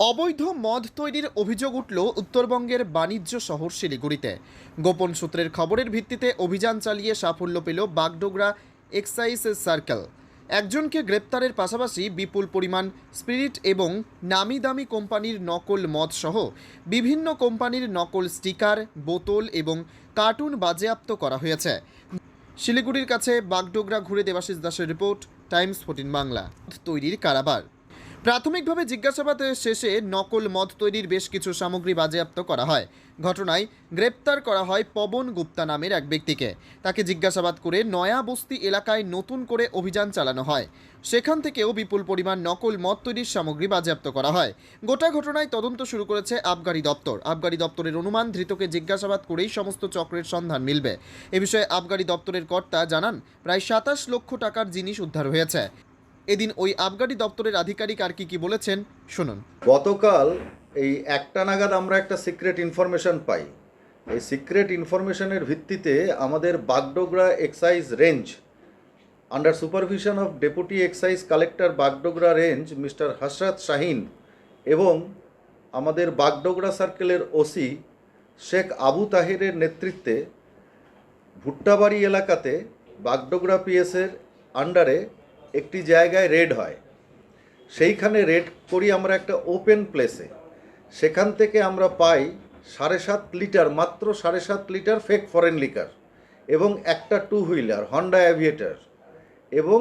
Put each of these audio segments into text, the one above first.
অবৈধ মদ তৈরির অভিযোগ উঠল উত্তরবঙ্গের বাণিজ্য শহর শিলিগুড়িতে। গোপন সূত্রের খবরের ভিত্তিতে অভিযান চালিয়ে সাফল্য পেল বাগডোগরা এক্সাইজ সার্কেল। একজনকে গ্রেপ্তারের পাশাপাশি বিপুল পরিমাণ স্পিরিট এবং নামি দামি কোম্পানির নকল মদ সহ বিভিন্ন কোম্পানির নকল স্টিকার, বোতল এবং কার্টুন বাজেয়াপ্ত করা হয়েছে। শিলিগুড়ির কাছে বাগডোগরা ঘুরে দেবাশিস দাসের রিপোর্ট, টাইমস ফোর্টিন বাংলা। তৈরির কারাবার। প্রাথমিকভাবে জিজ্ঞাসাবাদ শেষে নকল মদ তৈরির বেশ কিছু সামগ্রী বাজেয়াপ্ত করা হয়। ঘটনায় গ্রেপ্তার করা হয় পবন গুপ্তা নামের এক ব্যক্তিকে। তাকে জিজ্ঞাসাবাদ করে নয়া বস্তি এলাকায় নতুন করে অভিযান চালানো হয়। সেখান থেকেও বিপুল পরিমাণ নকল মদ তৈরির সামগ্রী বাজেয়াপ্ত করা হয়। গোটা ঘটনায় তদন্ত শুরু করেছে আবগারি দপ্তর। আবগারি দপ্তরের অনুমান ধৃতকে জিজ্ঞাসাবাদ করেই সমস্ত চক্রের সন্ধান মিলবে। এ বিষয়ে আবগারি দপ্তরের কর্তা জানান, প্রায় সাতাশ লক্ষ টাকার জিনিস উদ্ধার হয়েছে। এদিন ওই আবগারি দপ্তরের আধিকারিক আর কি কি বলেছেন, শুনুন। গতকাল এই একটা নাগাদ আমরা একটা সিক্রেট ইনফরমেশন পাই। এই সিক্রেট ইনফরমেশনের ভিত্তিতে আমাদের Bagdogra excise range under supervision of deputy excise collector Bagdogra range, mister Hasrat Shahin এবং আমাদের বাগডোগরা সার্কেলের ওসি শেখ আবু তাহিরের নেতৃত্বে ভুট্টাবাড়ি এলাকাতে বাগডোগরা পিএসের আন্ডারে একটি জায়গায় রেড হয়। সেইখানে রেড করি আমরা একটা ওপেন প্লেসে। সেখান থেকে আমরা পাই সাড়ে সাত লিটার, মাত্র সাড়ে সাত লিটার ফেক ফরেন লিকার এবং একটা টু হুইলার হন্ডা অ্যাভিয়েটার এবং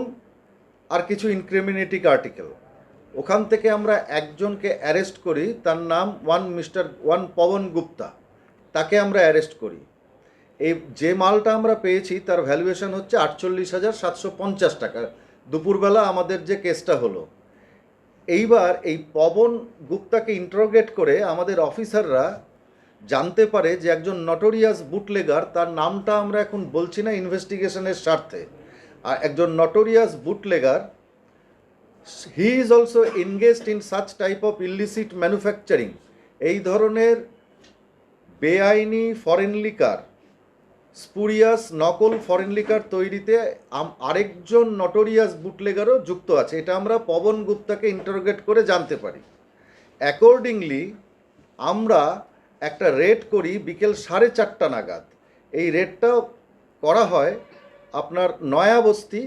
আর কিছু ইনক্রিমিনেটিক আর্টিকেল ওখান থেকে আমরা একজনকে অ্যারেস্ট করি, তার নাম one mister one Pawan Gupta. তাকে আমরা অ্যারেস্ট করি। এই যে মালটা আমরা পেয়েছি, তার ভ্যালুয়েশন হচ্ছে আটচল্লিশ হাজার সাতশো পঞ্চাশ টাকা। দুপুরবেলা আমাদের যে কেসটা হলো, এইবার এই পবন গুপ্তাকে ইন্টারোগেট করে আমাদের অফিসাররা জানতে পারে যে একজন নটোরিয়াস বুটলেগার তার নামটা আমরা এখন বলছি না ইনভেস্টিগেশনের স্বার্থে। আর একজন notorious bootlegger he is also engaged in such type of illicit manufacturing এই ধরনের বেআইনি ফরেন লিকার স্পুরিয়াস নকল ফরেন লিকার তৈরিতে আরেকজন নটোরিয়াস বুটলেগারও যুক্ত আছে। এটা আমরা পবন গুপ্তাকে ইন্টারোগেট করে জানতে পারি। অ্যাকর্ডিংলি আমরা একটা রেড করি বিকেল সাড়ে চারটা নাগাদ। এই রেডটা করা হয় আপনার নয়াবস্তি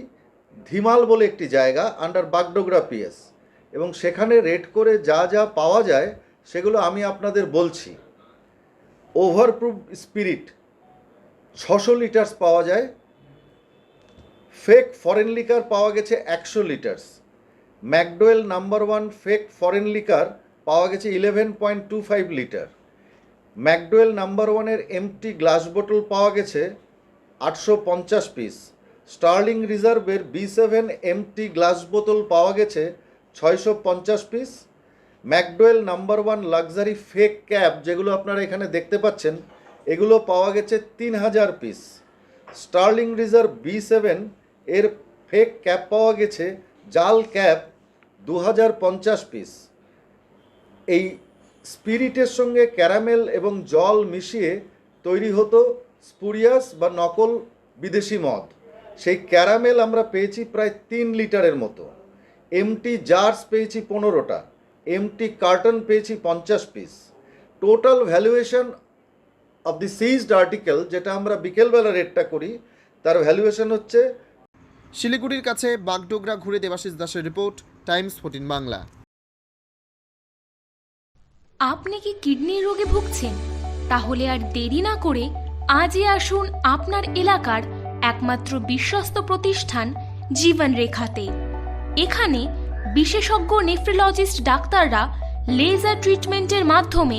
ধিমাল বলে একটি জায়গা আন্ডার বাগডোগরা পিএস। এবং সেখানে রেড করে যা যা পাওয়া যায়, সেগুলো আমি আপনাদের বলছি। ওভারপ্রুফ স্পিরিট ছশো লিটার্স পাওয়া যায়। ফেক ফরেন লিকার পাওয়া গেছে একশো litres McDowell number one fake foreign liquor পাওয়া গেছে eleven point two five litre McDowell number ওয়ানের এমটি গ্লাস বোতল পাওয়া গেছে আটশো পঞ্চাশ পিস স্টার্লিং রিজার্ভের বি সেভেন এমটি গ্লাস বোতল পাওয়া গেছে ছয়শো পঞ্চাশ piece McDowell number one luxury fake cap যেগুলো আপনারা এখানে দেখতে পাচ্ছেন এগুলো পাওয়া গেছে তিন হাজার piece Sterling Reserve B seven এর ফেক ক্যাপ পাওয়া গেছে, জাল ক্যাপ দু হাজার পঞ্চাশ পিস এই স্পিরিটের সঙ্গে ক্যারামেল এবং জল মিশিয়ে তৈরি হতো স্পুরিয়াস বা নকল বিদেশি মদ। সেই ক্যারামেল আমরা পেয়েছি প্রায় তিন লিটারের মতো। এমটি জার্স পেয়েছি পনেরোটা। এমটি কার্টন পেয়েছি পঞ্চাশ piece total valuation of the seized article যেটা আমরা বিকেলবেলা রেটটা করি, তার ভ্যালুয়েশন হচ্ছে শিলিগুড়ির কাছে বাগডোগরা ঘুরে দেবাশিস দাসের রিপোর্ট টাইমস ফোর্টিন বাংলা। আপনি কি কিডনির রোগে ভুগছেন? তাহলে আর দেরি না করে আজই আসুন আপনার এলাকার একমাত্র বিশ্বস্ত প্রতিষ্ঠান জীবন রেখাতে। এখানে বিশেষজ্ঞ নেফ্রোলজিস্ট ডাক্তাররা লেজার ট্রিটমেন্টের মাধ্যমে